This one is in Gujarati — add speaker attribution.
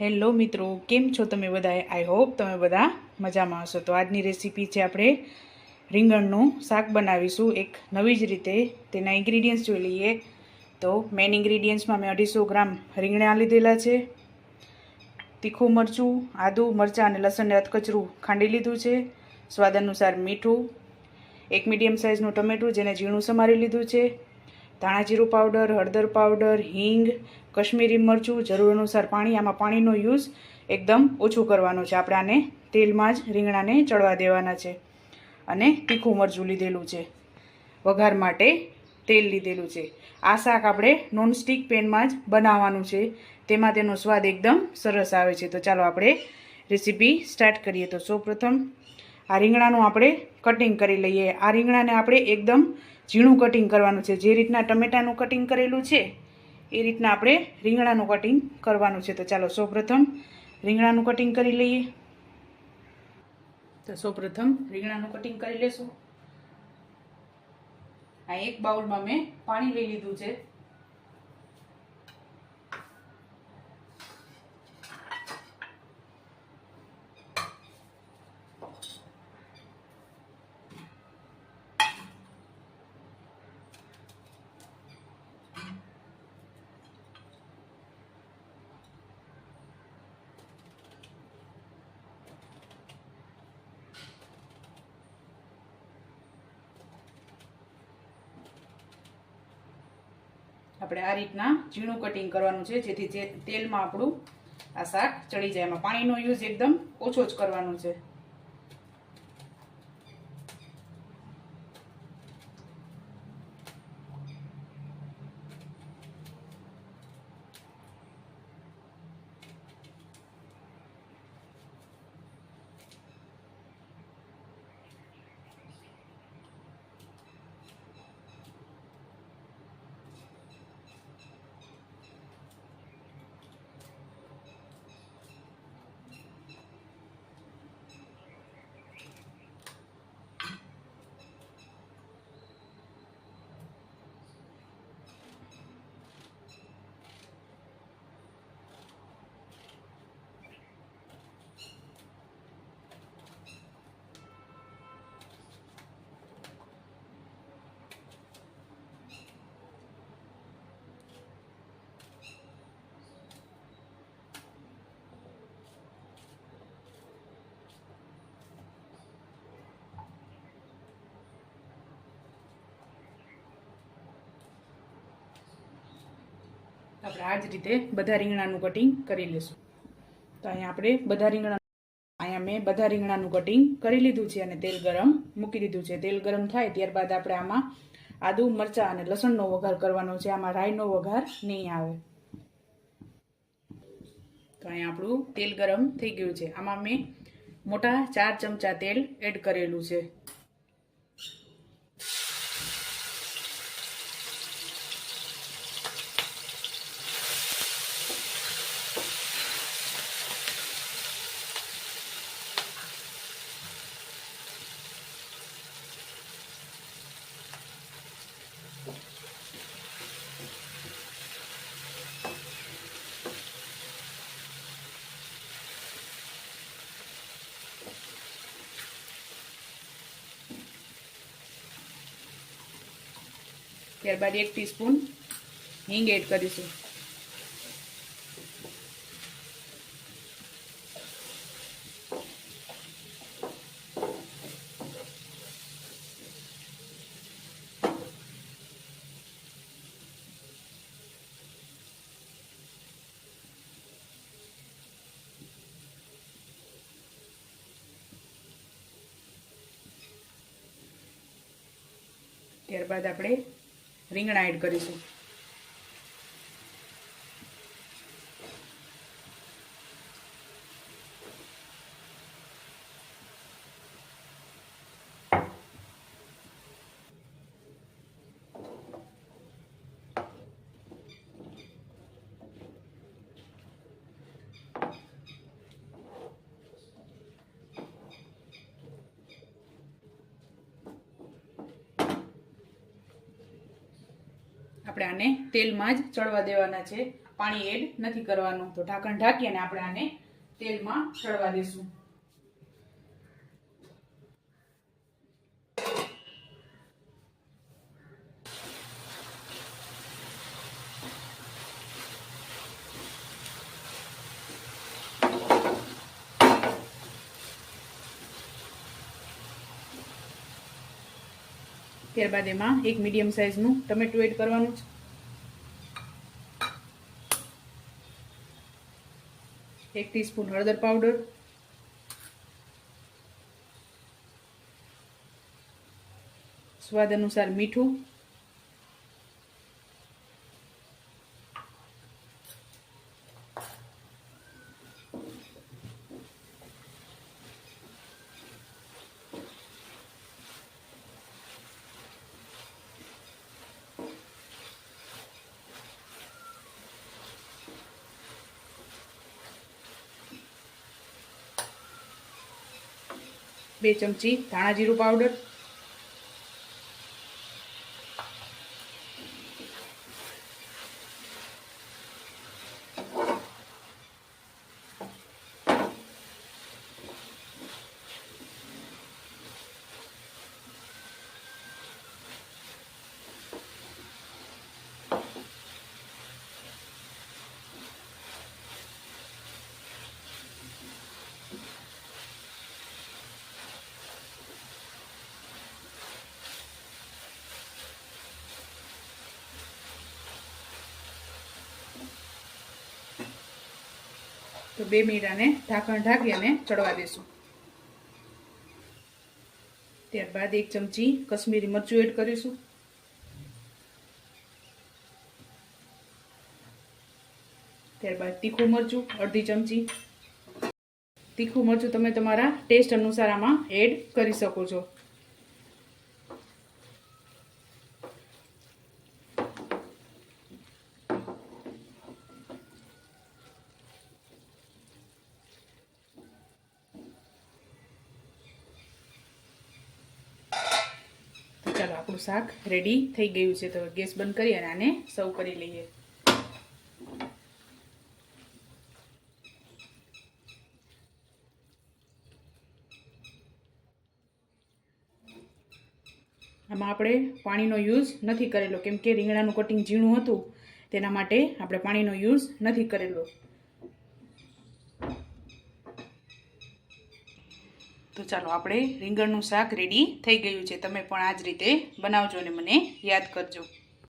Speaker 1: હેલો મિત્રો, કેમ છો તમે બધાએ આઈ હોપ તમે બધા મજામાં હશો. તો આજની રેસીપી છે આપણે રીંગણનું શાક બનાવીશું એક નવી જ રીતે. તેના ઇન્ગ્રીડિયન્ટ્સ જોઈ લઈએ. તો મેઇન ઇન્ગ્રીડિયન્ટ્સમાં મેં અઢીસો ગ્રામ રીંગણા લીધેલા છે, તીખું મરચું, આદું, મરચાં અને લસણને અધકચરું ખાંડી લીધું છે, સ્વાદ અનુસાર મીઠું, એક મીડિયમ સાઇઝનું ટમેટું જેને ઝીણું સમારી લીધું છે, ધાણા જીરું પાવડર હળદર પાવડર હિંગ કશ્મીરી મરચું જરૂર અનુસાર પાણી, આમાં પાણીનો યુઝ એકદમ ઓછું કરવાનો છે. આપણે આને તેલમાં જ રીંગણાને ચડવા દેવાના છે અને તીખું મરચું લીધેલું છે. વઘાર માટે તેલ લીધેલું છે. આ શાક આપણે નોનસ્ટિક પેનમાં જ બનાવવાનું છે. તેમાં તેનો સ્વાદ એકદમ સરસ આવે છે. તો ચાલો આપણે રેસીપી સ્ટાર્ટ કરીએ. તો સૌપ્રથમ આ રીંગણાનું આપણે કટિંગ કરી લઈએ. આ રીંગણાને આપણે એકદમ ઝીણું કટિંગ કરવાનું છે. જે રીતના ટમેટાનું કટિંગ કરેલું છે એ રીતના આપણે રીંગણાનું કટિંગ કરવાનું છે. તો ચાલો સૌપ્રથમ રીંગણાનું કટિંગ કરી લઈએ. તો સૌપ્રથમ રીંગણાનું કટિંગ કરી લેશું. આ એક બાઉલમાં મેં પાણી લઈ લીધું છે. આપણે આ રીતના ઝીણું કટિંગ કરવાનું છે, જેથી જે તેલમાં આપણું આ શાક ચડી જાય. એમાં પાણીનો યુઝ એકદમ ઓછો જ કરવાનો છે. આપણે આ જ રીતે બધા રીંગણાનું કટિંગ કરી લેશું. તો અહીંયા આપણે બધા રીંગણા અહીંયા મેં બધા રીંગણાનું કટિંગ કરી લીધું છે અને તેલ ગરમ મૂકી દીધું છે. તેલ ગરમ થાય ત્યારબાદ આપણે આમાં આદુ, મરચાં અને લસણનો વઘાર કરવાનો છે. આમાં રાઈનો વઘાર નહીં આવે. તો અહીંયા આપણું તેલ ગરમ થઈ ગયું છે. આમાં મેં મોટા ચાર ચમચા તેલ એડ કરેલું છે. ત્યારબાદ એક ટીસ્પૂન હિંગ એડ કરીશું. ત્યારબાદ આપણે રીંગણા એડ કરીશું. આપણે આને તેલમાં જ ચડવા દેવાના છે. પાણી એડ નથી કરવાનું. તો ઢાંકણ ઢાંકી અને આપણે આને તેલમાં ચડવા દેશું. ત્યારબાદ એમાં એક મીડિયમ સાઇઝનું ટમેટું એડ કરવાનું છે. એક ટીસ્પૂન હળદર પાવડર. સ્વાદ અનુસાર મીઠું. બે ચમચી ધાણા જીરું પાવડર તો બે મિનિટ આને ઢાંકણ ઢાંકી અને ચડવા દેશું. ત્યારબાદ એક ચમચી કશ્મીરી મરચું એડ કરીશું. ત્યારબાદ તીખું મરચું, અડધી ચમચી. તીખું મરચું તમે તમારા ટેસ્ટ અનુસાર આમાં એડ કરી શકો છો. ચાલો, આપણું શાક રેડી થઈ ગયું છે. તો ગેસ બંધ કરી અને આને સર્વ કરી લઈએ. આમાં આપણે પાણીનો યુઝ નથી કરેલો. કેમ કે રીંગણાનું કટિંગ ઝીણું હતું, તેના માટે આપણે પાણીનો યુઝ નથી કરેલો. તો ચાલો આપણે રીંગણનું શાક રેડી થઈ ગયું છે. તમે પણ આ જ રીતે બનાવજો અને મને યાદ કરજો.